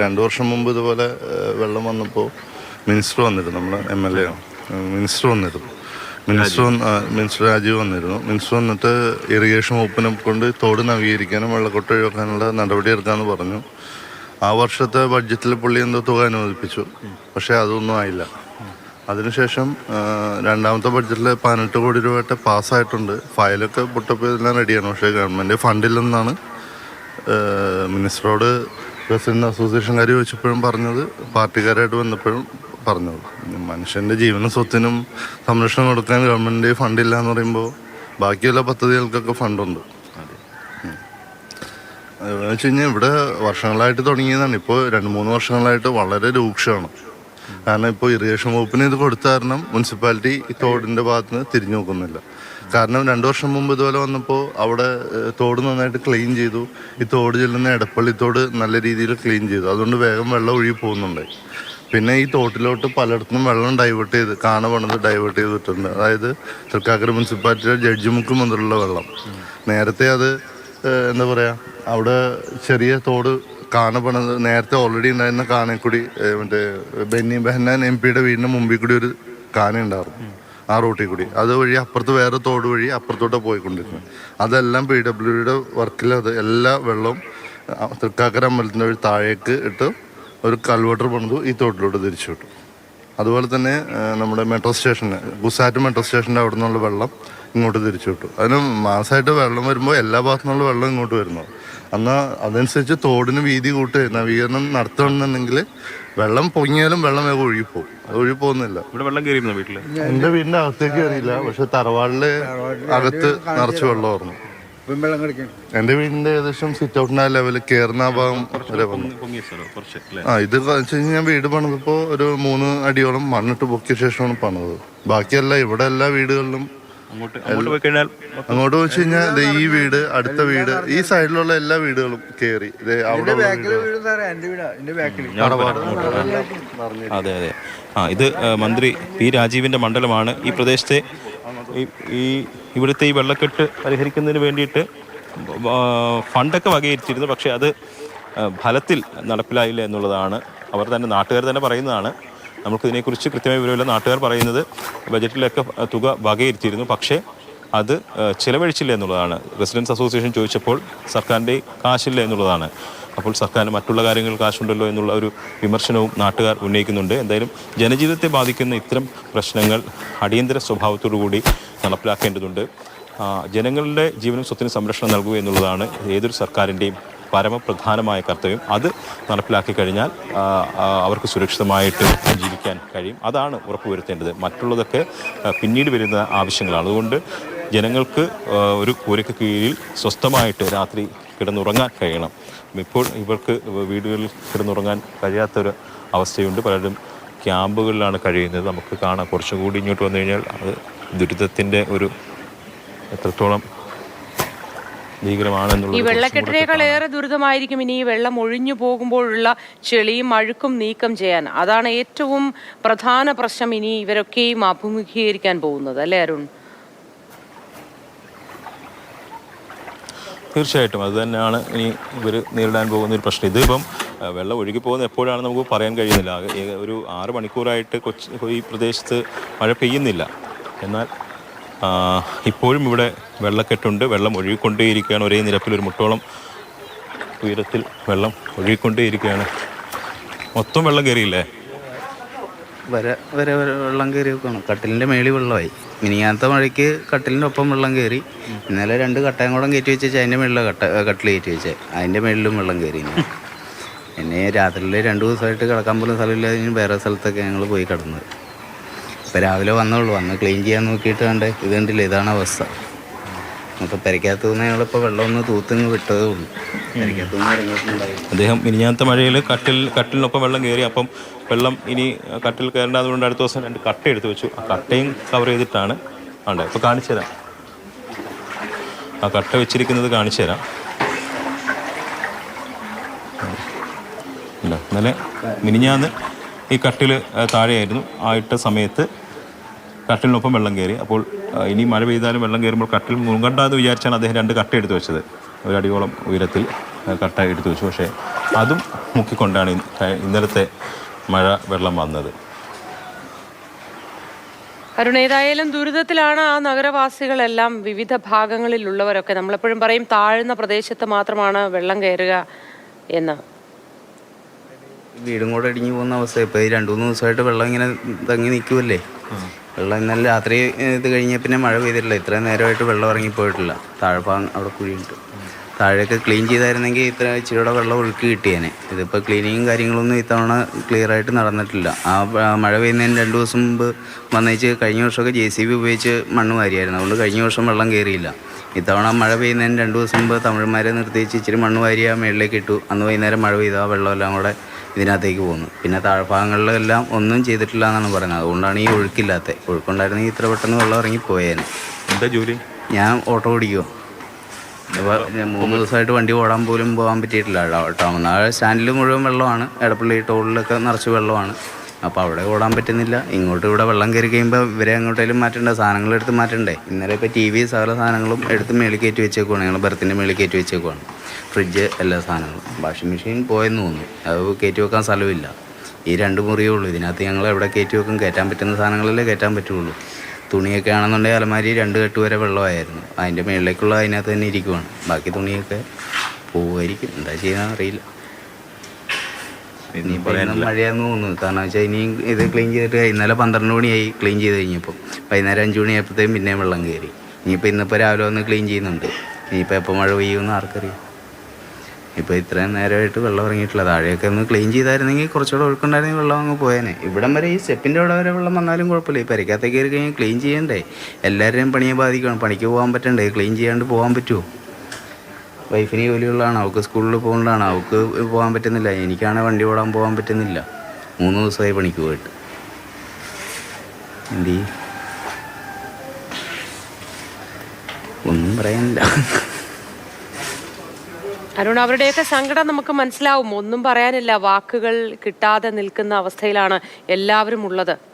രണ്ടു വർഷം മുമ്പ് ഇതുപോലെ വെള്ളം വന്നപ്പോൾ മിനിസ്റ്റർ വന്നിരുന്നു നമ്മുടെ എം എൽ എ മിനിസ്റ്റർ വന്നിരുന്നു. മിനിസ്റ്റർ മിനിസ്റ്റർ രാജീവ് വന്നിരുന്നു. മിനിസ്റ്റർ വന്നിട്ട് ഇറിഗേഷൻ വകുപ്പിനെ കൊണ്ട് തോട് നവീകരിക്കാനും വെള്ളക്കൊട്ട ഒഴിവാക്കാനുള്ള നടപടി എടുക്കാമെന്ന് പറഞ്ഞു. ആ വർഷത്തെ ബഡ്ജറ്റിൽ പുള്ളി എന്തോ തുക അനുവദിപ്പിച്ചു. പക്ഷേ അതൊന്നും ആയില്ല. അതിനുശേഷം രണ്ടാമത്തെ ബഡ്ജറ്റിൽ പതിനെട്ട് കോടി രൂപയുടെ പാസ്സായിട്ടുണ്ട്. ഫയലൊക്കെ പൊട്ടപ്പോൾ ഇതെല്ലാം റെഡിയാണ് പക്ഷേ ഗവൺമെന്റ് ഫണ്ടില്ലെന്നാണ് മിനിസ്റ്ററോട് പ്രസിഡന്റ് അസോസിയേഷൻകാർ ചോദിച്ചപ്പോഴും പറഞ്ഞത് പാർട്ടിക്കാരായിട്ട് വന്നപ്പോഴും പറഞ്ഞത്. മനുഷ്യന്റെ ജീവനും സ്വത്തിനും സംരക്ഷണം കൊടുക്കാൻ ഗവൺമെന്റ് ഫണ്ടില്ല എന്ന് പറയുമ്പോൾ ബാക്കിയുള്ള പദ്ധതികൾക്കൊക്കെ ഫണ്ടുണ്ട്. എന്ന് വെച്ച് കഴിഞ്ഞാൽ ഇവിടെ വർഷങ്ങളായിട്ട് തുടങ്ങിയതാണ്. ഇപ്പോൾ രണ്ട് മൂന്ന് വർഷങ്ങളായിട്ട് വളരെ രൂക്ഷമാണ്. കാരണം ഇപ്പോൾ ഇറിഗേഷൻ വകുപ്പിന് ഇത് കൊടുത്ത കാരണം മുനിസിപ്പാലിറ്റി ഈ തോടിന്റെ ഭാഗത്ത് നിന്ന് തിരിഞ്ഞു നോക്കുന്നില്ല. കാരണം രണ്ടു വർഷം മുമ്പ് ഇതുപോലെ വന്നപ്പോൾ അവിടെ തോട് നന്നായിട്ട് ക്ലീൻ ചെയ്തു. ഈ തോട് ചെല്ലുന്ന എടപ്പള്ളി തോട് നല്ല രീതിയിൽ ക്ലീൻ ചെയ്തു. അതുകൊണ്ട് വേഗം വെള്ളം ഒഴുകി പോകുന്നുണ്ട്. പിന്നെ ഈ തോട്ടിലോട്ട് പലയിടത്തും വെള്ളം ഡൈവേർട്ട് ചെയ്ത് കാണ പണിത് ഡൈവേർട്ട് ചെയ്തിട്ടുണ്ട് അതായത് തൃക്കാക്കര മുനിസിപ്പാലിറ്റിയുടെ ജഡ്ജിമുക്ക് മുതലുള്ള വെള്ളം. നേരത്തെ അത് എന്താ പറയുക അവിടെ ചെറിയ തോട് കാണ പണിത് നേരത്തെ ഓൾറെഡി ഉണ്ടായിരുന്ന ഏഹ്, മറ്റേ ബെന്നി ബെഹന്നാൻ എം പിയുടെ വീടിന് മുമ്പിൽ കൂടി ഒരു കാന ഉണ്ടായിരുന്നു ആ റൂട്ടിൽ കൂടി. അതുവഴി അപ്പുറത്ത് വേറെ തോട് വഴി അപ്പുറത്തോട്ട് പോയിക്കൊണ്ടിരുന്നത് അതെല്ലാം പി ഡബ്ല്യു ഡിയുടെ വർക്കിൽ അത് എല്ലാ വെള്ളവും തൃക്കാക്കര അമ്പലത്തിന്റെ വഴി താഴേക്ക് ഇട്ട് ഒരു കൽവട്ടർ പണിതു ഈ തോട്ടിലോട്ട് തിരിച്ചു വിട്ടു. അതുപോലെ തന്നെ നമ്മുടെ മെട്രോ സ്റ്റേഷന് ഗുസാറ്റ് മെട്രോ സ്റ്റേഷന്റെ അവിടെ നിന്നുള്ള വെള്ളം ഇങ്ങോട്ട് തിരിച്ചു വിട്ടു. അതിന് മാസമായിട്ട് വെള്ളം വരുമ്പോൾ എല്ലാ ഭാഗത്തു നിന്നുള്ള വെള്ളം ഇങ്ങോട്ട് വരുന്നു. എന്നാൽ അതനുസരിച്ച് തോടിന് വീതി കൂട്ട് നവീകരണം നടത്തണമെന്നുണ്ടെങ്കിൽ വെള്ളം പൊങ്ങിയാലും വെള്ളം വേഗം ഒഴുകിപ്പോകും അത് ഒഴുകി പോകുന്നില്ല ഇവിടെ വെള്ളം കയറിയിരുന്നു വീട്ടിൽ എന്റെ വീടിന്റെ അകത്തേക്ക് കയറിയില്ല. പക്ഷെ തറവാടിൽ അകത്ത് നിറച്ച് വെള്ളമായിരുന്നു എന്റെ വീടിന്റെ ഏകദേശം സിറ്റ് ഔട്ടിന് ആ ലെവലിൽ കയറുന്ന ആ ഭാഗം വരെ വന്നു. ആ ഇത് വെച്ച് കഴിഞ്ഞാൽ ഞാൻ വീട് പണിതപ്പോ ഒരു മൂന്ന് അടിയോളം മണ്ണിട്ട് പൊക്കിയ ശേഷമാണ് പണിത് ബാക്കിയല്ല ഇവിടെ എല്ലാ വീടുകളിലും അങ്ങോട്ട് പോയി കഴിഞ്ഞാൽ വെച്ച് കഴിഞ്ഞാൽ ദേ ഈ വീട് അടുത്ത വീട് ഈ സൈഡിലുള്ള എല്ലാ വീടുകളും കേറി. ദേ അവിടെ അതെ അതെ. ആ ഇത് മന്ത്രി പി രാജീവിന്റെ മണ്ഡലമാണ്. ഈ പ്രദേശത്തെ ഈ ഈ ഇവിടുത്തെ ഈ വെള്ളക്കെട്ട് പരിഹരിക്കുന്നതിന് വേണ്ടിയിട്ട് ഫണ്ടൊക്കെ വകയിരുത്തിയിരുന്നു. പക്ഷേ അത് ഫലത്തിൽ നടപ്പിലായില്ല എന്നുള്ളതാണ്. അവർ തന്നെ നാട്ടുകാർ തന്നെ പറയുന്നതാണ്. നമുക്ക് ഇതിനെക്കുറിച്ച് കൃത്യമായ വിവരമില്ല. നാട്ടുകാർ പറയുന്നത് ബജറ്റിലൊക്കെ തുക വകയിരുത്തിയിരുന്നു. പക്ഷേ അത് ചിലവഴിച്ചില്ല എന്നുള്ളതാണ്. റെസിഡൻസ് അസോസിയേഷൻ ചോദിച്ചപ്പോൾ സർക്കാരിന്റെ കാശില്ല എന്നുള്ളതാണ്. അപ്പോൾ സർക്കാർ മറ്റുള്ള കാര്യങ്ങൾ കാശുണ്ടല്ലോ എന്നുള്ള ഒരു വിമർശനവും നാട്ടുകാർ ഉന്നയിക്കുന്നുണ്ട്. എന്തായാലും ജനജീവിതത്തെ ബാധിക്കുന്ന ഇത്തരം പ്രശ്നങ്ങൾ അടിയന്തര സ്വഭാവത്തോടു കൂടി നടപ്പിലാക്കേണ്ടതുണ്ട്. ജനങ്ങളുടെ ജീവനും സ്വത്തിനും സംരക്ഷണം നൽകുക എന്നുള്ളതാണ് ഏതൊരു സർക്കാരിന്റെയും പരമപ്രധാനമായ കർത്തവ്യം അത് നടപ്പിലാക്കി കഴിഞ്ഞാൽ അവർക്ക് സുരക്ഷിതമായിട്ട് ജീവിക്കാൻ കഴിയും. അതാണ് ഉറപ്പുവരുത്തേണ്ടത്. മറ്റുള്ളതൊക്കെ പിന്നീട് വരുന്ന ആവശ്യങ്ങളാണ്. അതുകൊണ്ട് ജനങ്ങൾക്ക് ഒരു കൂരയ്ക്ക് കീഴിൽ സ്വസ്ഥമായിട്ട് രാത്രി കിടന്നുറങ്ങാൻ കഴിയണം. ഇപ്പോൾ ഇവർക്ക് വീടുകളിൽ കിടന്നുറങ്ങാൻ കഴിയാത്തൊരു അവസ്ഥയുണ്ട്. പലരും ക്യാമ്പുകളിലാണ് കഴിയുന്നത്. നമുക്ക് കാണാം. കുറച്ചും കൂടി ഇങ്ങോട്ട് വന്നു കഴിഞ്ഞാൽ അത് ദുരിതത്തിന്റെ ഒരു എത്രത്തോളം ഈ ഭീകരമാണെന്നുള്ളത് വെള്ളക്കെട്ടിനേക്കാൾ ഏറെ ദുരിതമായിരിക്കും ഇനി ഈ വെള്ളം ഒഴിഞ്ഞു പോകുമ്പോഴുള്ള ചെളിയും അഴുക്കും നീക്കം ചെയ്യാൻ. അതാണ് ഏറ്റവും പ്രധാന പ്രശ്നം ഇനി ഇവരൊക്കെയും അഭിമുഖീകരിക്കാൻ പോകുന്നത് അല്ലേ അരുൺ? തീർച്ചയായിട്ടും അത് തന്നെയാണ് ഇനി ഇവർ നേരിടാൻ പോകുന്ന ഒരു പ്രശ്നം. ഇതിപ്പം വെള്ളം ഒഴുകി പോകുന്നത് എപ്പോഴാണ് നമുക്ക് പറയാൻ കഴിയുന്നില്ല. ഒരു ആറ് മണിക്കൂറായിട്ട് കൊച്ചി ഈ പ്രദേശത്ത് മഴ പെയ്യുന്നില്ല. എന്നാൽ ഇപ്പോഴും ഇവിടെ വെള്ളക്കെട്ടുണ്ട്. വെള്ളം ഒഴുകിക്കൊണ്ടേയിരിക്കുകയാണ്. ഒരേ നിരപ്പിൽ ഒരു മുട്ടോളം ഉയരത്തിൽ വെള്ളം ഒഴുകിക്കൊണ്ടേയിരിക്കുകയാണ്. മൊത്തം വെള്ളം കയറിയില്ലേ? വരെ വരെ വെള്ളം കയറി വെക്കണം കട്ടിലിന്റെ മേളിൽ വെള്ളമായി. മിനിങ്ങാത്ത മഴയ്ക്ക് കട്ടിലിന്റെ ഒപ്പം വെള്ളം കയറി. ഇന്നലെ രണ്ട് കട്ടയും കൂടെ കയറ്റി വെച്ചാൽ അതിന്റെ മേളിലെ കട്ട കട്ടിൽ കയറ്റി വെച്ചേ. അതിന്റെ മേളിലും വെള്ളം കയറി എന്നെ പിന്നെ രാത്രിയിൽ രണ്ട് ദിവസമായിട്ട് കിടക്കാൻ പോലും സ്ഥലമില്ലാതെ വേറെ സ്ഥലത്തൊക്കെ ഞങ്ങൾ പോയി കിടന്നത്. ഇപ്പം രാവിലെ വന്നോളൂ വന്ന് ക്ലീൻ ചെയ്യാൻ നോക്കിയിട്ട് കണ്ട് ഇത് കണ്ടില്ല ഇതാണ് അവസ്ഥ. അപ്പോൾ പെരയ്ക്കകത്ത് നിന്ന് ഞങ്ങളിപ്പോൾ വെള്ളം ഒന്ന് തൂത്തിങ് വിട്ടതേ ഉള്ളൂ. അദ്ദേഹം മിനിഞ്ഞാത്ത മഴയിൽ കട്ടിൽ കട്ടിലിനൊപ്പം വെള്ളം കയറി അപ്പം വെള്ളം ഇനി കട്ടിൽ കയറേണ്ടത് കൊണ്ട് അടുത്ത ദിവസം രണ്ട് കട്ട എടുത്ത് വെച്ചു. ആ കട്ടയും കവർ ചെയ്തിട്ടാണ്. ഉണ്ട് ഇപ്പോൾ കാണിച്ചു തരാം. ആ കട്ട വെച്ചിരിക്കുന്നത് കാണിച്ചു തരാം. ഇല്ല ഇന്നലെ മിനിഞ്ഞാന്ന് ഈ കട്ടിൽ താഴെയായിരുന്നു. ആ ഇട്ട സമയത്ത് കട്ടിലിനൊപ്പം വെള്ളം കയറി. അപ്പോൾ ഇനി മഴ പെയ്താലും വെള്ളം കയറുമ്പോൾ കട്ടിൽ മുൻകണ്ട എന്ന് വിചാരിച്ചാണ് അദ്ദേഹം രണ്ട് കട്ട എടുത്തു വെച്ചത്. ഒരടിയോളം ഉയരത്തിൽ കട്ട എടുത്തു വെച്ചു. പക്ഷേ അതും മുക്കിക്കൊണ്ടാണ് ഇന്നലത്തെ മഴ വെള്ളം വന്നത്. അരുൺ ഏതായാലും ദുരിതത്തിലാണ് ആ നഗരവാസികളെല്ലാം വിവിധ ഭാഗങ്ങളിലുള്ളവരൊക്കെ. നമ്മളെപ്പോഴും പറയും താഴ്ന്ന പ്രദേശത്ത് മാത്രമാണ് വെള്ളം കയറുക എന്ന്. വീടും കൂടെ ഇടിഞ്ഞു പോകുന്ന അവസ്ഥ ഇപ്പൊ ഈ രണ്ട് മൂന്ന് ദിവസമായിട്ട് വെള്ളം ഇങ്ങനെ തങ്ങി നിൽക്കുമല്ലേ വെള്ളം ഇന്നലെ രാത്രി ഇത് കഴിഞ്ഞ പിന്നെ മഴ പെയ്തിട്ടില്ല. ഇത്രയും നേരമായിട്ട് വെള്ളം ഇറങ്ങിപ്പോയിട്ടില്ല താഴ്ഭാഗം അവിടെ കുഴിയുണ്ട് താഴെയൊക്കെ ക്ലീൻ ചെയ്തായിരുന്നെങ്കിൽ ഇത്ര ഇച്ചിരിയുടെ വെള്ളം ഒഴുക്കി കിട്ടിയേനെ. ഇതിപ്പോൾ ക്ലീനിങ്ങും കാര്യങ്ങളൊന്നും ഇത്തവണ ക്ലിയർ ആയിട്ട് നടന്നിട്ടില്ല. ആ മഴ പെയ്യുന്നതിന് രണ്ട് ദിവസം മുമ്പ് വന്നേച്ച് കഴിഞ്ഞ വർഷമൊക്കെ ജെ സി ബി ഉപയോഗിച്ച് മണ്ണ് വാരിയായിരുന്നു. അതുകൊണ്ട് കഴിഞ്ഞ വർഷം വെള്ളം കയറിയില്ല. ഇത്തവണ മഴ പെയ്യുന്നതിന് രണ്ട് ദിവസം മുമ്പ് തമിഴന്മാരെ നിർത്തിച്ച് ഇച്ചിരി മണ്ണ് വാരി ആ മേളിലേക്ക് ഇട്ടു. അന്ന് വൈകുന്നേരം മഴ പെയ്തു. ആ വെള്ളമെല്ലാം കൂടെ ഇതിനകത്തേക്ക് പോകുന്നു. പിന്നെ താഴ്ഭാഗങ്ങളിലെല്ലാം ഒന്നും ചെയ്തിട്ടില്ല എന്നാണ് പറയുന്നത്. അതുകൊണ്ടാണ് ഈ ഒഴുക്കില്ലാത്തത്. ഒഴുക്കുണ്ടായിരുന്നെങ്കിൽ ഇത്ര പെട്ടെന്ന് വെള്ളം ഇറങ്ങി പോയേനെ. എന്താ ജോലി? ഞാൻ ഓട്ടോ ഓടിക്കുമോ മൂന്ന് ദിവസമായിട്ട് വണ്ടി ഓടാൻ പോലും പോകാൻ പറ്റിയിട്ടില്ല ടൗൺ ആ സ്റ്റാൻഡിൽ മുഴുവൻ വെള്ളമാണ്. എടപ്പള്ളി ടോളിലൊക്കെ നിറച്ച് വെള്ളമാണ്. അപ്പോൾ അവിടെ ഓടാൻ പറ്റുന്നില്ല. ഇങ്ങോട്ട് ഇവിടെ വെള്ളം കയറി കഴിയുമ്പോൾ ഇവരെ എങ്ങോട്ടേലും മാറ്റണ്ടേ? സാധനങ്ങൾ എടുത്ത് മാറ്റണ്ടേ? ഇന്നലെ ഇപ്പോൾ ടി വി സകല സാധനങ്ങളും എടുത്ത് മേളിൽ കയറ്റി വെച്ചേക്കുവാണ്. ഞങ്ങൾ ബർത്തിന്റെ മേളിൽ കയറ്റി വെച്ചേക്കുവാണ്. ഫ്രിഡ്ജ് എല്ലാ സാധനങ്ങളും. വാഷിംഗ് മെഷീൻ പോയെന്ന് തോന്നുന്നു. അത് കയറ്റി വെക്കാൻ സ്ഥലമില്ല. ഈ രണ്ട് മുറിയേ ഉള്ളൂ. ഇതിനകത്ത് ഞങ്ങൾ എവിടെ കയറ്റി വെക്കും? കയറ്റാൻ പറ്റുന്ന സാധനങ്ങളല്ലേ കയറ്റാൻ പറ്റുള്ളൂ. തുണിയൊക്കെ ആണെന്നുണ്ടെങ്കിൽ അലമാരി രണ്ട് കെട്ട് വരെ വെള്ളമായിരുന്നു. അതിന്റെ മുകളിലേക്കുള്ള അതിനകത്ത് തന്നെ ഇരിക്കുവാണ്. ബാക്കി തുണിയൊക്കെ പോകുമായിരിക്കും എന്താ ചെയ്യാൻ അറിയില്ല. മഴയാന്ന് തോന്നുന്നു. കാരണം വെച്ചാൽ ഇനിയും ഇത് ക്ലീൻ ചെയ്തിട്ട് ഇന്നലെ പന്ത്രണ്ട് മണിയായി ക്ലീൻ ചെയ്ത് കഴിഞ്ഞപ്പോൾ വൈകുന്നേരം അഞ്ച് മണിയായപ്പോഴത്തേക്കും പിന്നെയും വെള്ളം കയറി ഇനിയിപ്പോൾ ഇന്നിപ്പോൾ രാവിലെ വന്ന് ക്ലീൻ ചെയ്യുന്നുണ്ട്. ഇനിയിപ്പോൾ എപ്പോൾ മഴ പെയ്യുമെന്ന് ആർക്കറിയാം. ഇപ്പോൾ ഇത്രയും നേരമായിട്ട് വെള്ളം ഇറങ്ങിയിട്ടില്ല. താഴെയൊക്കെ ഒന്ന് ക്ലീൻ ചെയ്തായിരുന്നെങ്കിൽ കുറച്ചുകൂടെ ഒഴുക്കുണ്ടായിരുന്നെങ്കിൽ വെള്ളം അങ്ങ് പോയേനെ. ഇവിടം വരെ ഈ സ്റ്റെപ്പിന്റെ അവിടെ വരെ വെള്ളം വന്നാലും കുഴപ്പമില്ല. ഈ പെരക്കകത്തേക്ക് കയറി കഴിഞ്ഞാൽ ക്ലീൻ ചെയ്യണ്ടേ? എല്ലാവരെയും പണിയെ ബാധിക്കണം. പണിക്ക് പോകാൻ പറ്റണ്ടേ? ക്ലീൻ ചെയ്യാണ്ട് പോകാൻ പറ്റുമോ വൈഫിന് ജോലിയുള്ളതാണ് അവൾക്ക് സ്കൂളിൽ പോകേണ്ടതാണ് അവൾക്ക് പോകാൻ പറ്റുന്നില്ല. എനിക്കാണ് വണ്ടി ഓടാൻ പോകാൻ പറ്റുന്നില്ല. മൂന്ന് ദിവസമായി പണിക്ക് പോയിട്ട്. എന്തി ഒന്നും പറയാനില്ല. അരുൺ അവരുടെയൊക്കെ സങ്കടം നമുക്ക് മനസ്സിലാവും. ഒന്നും പറയാനില്ല. വാക്കുകൾ കിട്ടാതെ നിൽക്കുന്ന അവസ്ഥയിലാണ് എല്ലാവരും ഉള്ളത്.